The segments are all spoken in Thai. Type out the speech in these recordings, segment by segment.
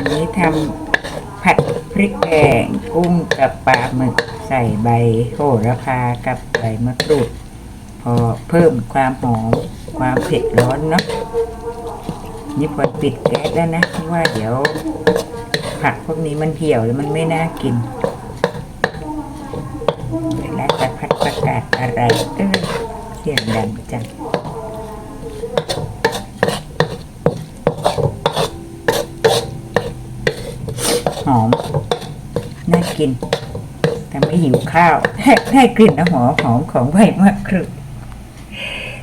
วันนี้ทำผัดพริกแกงกุ้งกับปลาหมึกใส่ใบโหระพากับใบมะกรูด พอเพิ่มความหอมความเผ็ดร้อนเนาะนี่พอปิดแก๊สแล้วนะเพราะว่าเดี๋ยว ผักพวกนี้มันเหี่ยวแล้วมันไม่น่ากินเวลาจะผัดประกาศอะไรเออเสียงดังจัง หอม น่า กินแต่ไม่หิวข้าวได้กลิ่นหอมหอมของใบมะกรูด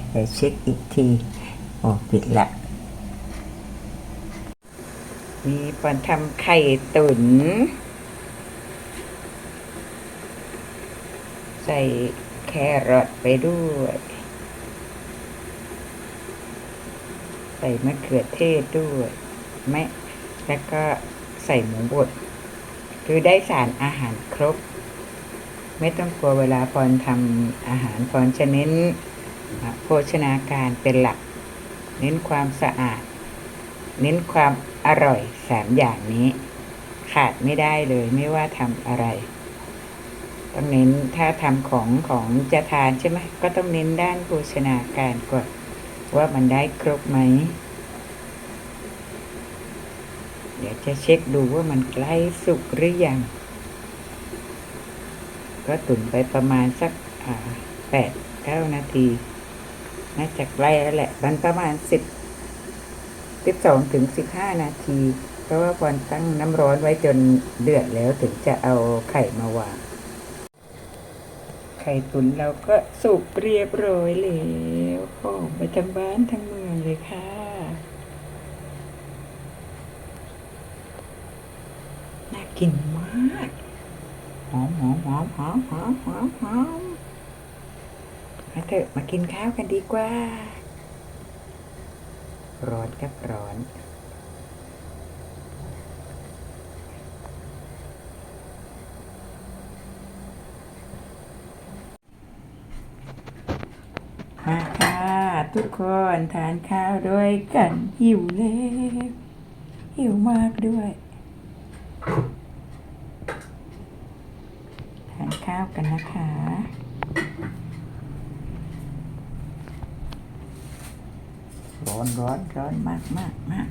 เดี๋ยวเช็คอีกที โอ้ปิดละมีปอนทำไข่ตุ๋นใส่แครอทไปด้วย ใส่มะเขือเทศด้วยแม่แล้วก็ใส่หมูบด คือได้สารอาหารครบ ไม่ต้องกลัวเวลาปอนทำอาหารปอนจะเน้นโภชนาการเป็นหลัก เน้นความสะอาด เน้นความอร่อยสามอย่างนี้ ขาดไม่ได้เลยไม่ว่าทำอะไรต้องเน้นถ้าทำของของจะทานใช่ไหมก็ต้องเน้นด้านโภชนาการก่อนว่ามันได้ครบไหม เดี๋ยวจะเช็คดูว่ามันใกล้สุกหรือยัง ก็ตุ๋นไปประมาณสักแปดเก้านาที น่าจะใกล้แล้วแหละ มันประมาณสิบสิบสองถึงสิบห้านาที เพราะว่าพอนตั้งน้ำร้อนไว้จนเดือดแล้วถึงจะเอาไข่มาวาง ไข่ตุ๋นเราก็สุกเรียบร้อยแล้วหอมไปทั้งบ้านทั้งเมืองเลยค่ะ น่า กินมากหอมหอมหอมหอมหอมหอมหอมมาเถอะมากินข้าวกันดีกว่า ร้อนกับร้อนมาค่ะทุกคนทานข้าวด้วยกันหิวแล้วหิวมากด้วย ทาน ข้าวกันนะคะร้อนร้อนร้อนมากมากมาก